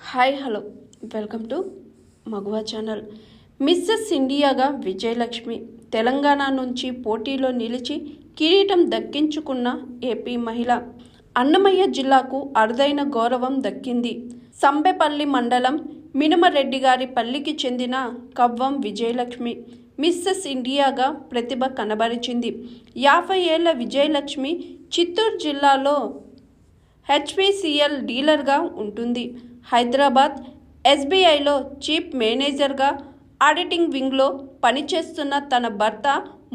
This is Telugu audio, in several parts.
Hi hello. Welcome to Maguva channel. Mrs ఇండియాగా Vijayalakshmi Telangana నుంచి పోటీలో నిలిచి కిరీటం దక్కించుకున్న ఏపీ మహిళ. అన్నమయ్య జిల్లాకు అరుదైన గౌరవం దక్కింది. సంబెపల్లి మండలం మినుమరెడ్డి గారి పల్లికి చెందిన కవ్వం విజయలక్ష్మి మిస్సెస్ ఇండియాగా ప్రతిభ కనబరిచింది. యాభై ఏళ్ళ విజయలక్ష్మి చిత్తూరు జిల్లాలో హెచ్పిసిఎల్ డీలర్గా ఉంటుంది. హైదరాబాద్ ఎస్బీఐలో చీఫ్ మేనేజర్గా ఆడిటింగ్ వింగ్లో పనిచేస్తున్న తన భర్త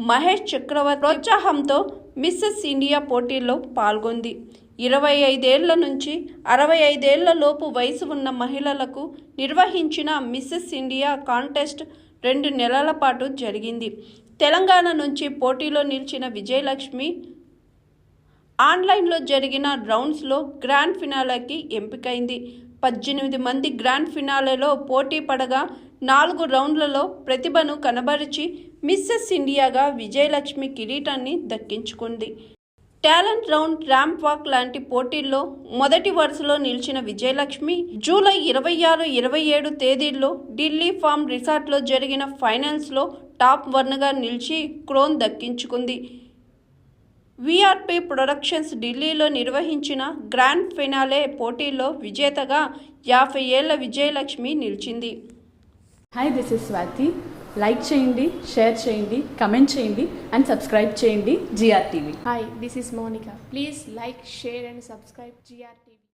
మహేష్ చక్రవర్తి ప్రోత్సాహంతో మిస్సెస్ ఇండియా పోటీల్లో పాల్గొంది. ఇరవై ఐదేళ్ళ నుంచి అరవై ఐదేళ్ళ లోపు వయసు ఉన్న మహిళలకు నిర్వహించిన మిస్సెస్ ఇండియా కాంటెస్ట్ రెండు నెలల పాటు జరిగింది. తెలంగాణ నుంచి పోటీలో నిలిచిన విజయలక్ష్మి ఆన్లైన్లో జరిగిన రౌండ్స్లో గ్రాండ్ ఫినాలాకి ఎంపికైంది. పద్దెనిమిది మంది గ్రాండ్ ఫినాలేలో పోటీ పడగా నాలుగు రౌండ్లలో ప్రతిభను కనబరిచి మిస్సెస్ ఇండియాగా విజయలక్ష్మి కిరీటాన్ని దక్కించుకుంది. టాలెంట్ రౌండ్ ర్యాంప్ వాక్ లాంటి పోటీల్లో మొదటి వరుసలో నిలిచిన విజయలక్ష్మి జూలై ఇరవై ఆరు ఇరవై ఏడు తేదీల్లో ఢిల్లీ ఫామ్ రిసార్ట్లో జరిగిన ఫైనల్స్లో టాప్ వన్గా నిలిచి క్రోన్ దక్కించుకుంది. విఆర్పి ప్రొడక్షన్స్ ఢిల్లీలో నిర్వహించిన గ్రాండ్ ఫినాలే పోటీలో విజేతగా యాభై ఏళ్ళ విజయలక్ష్మి నిలిచింది hi this is Swathi like చేయండి షేర్ చేయండి కమెంట్ చేయండి అండ్ సబ్స్క్రైబ్ చేయండి GR TV Hi, this is Monica. Please like, share, and subscribe GRT.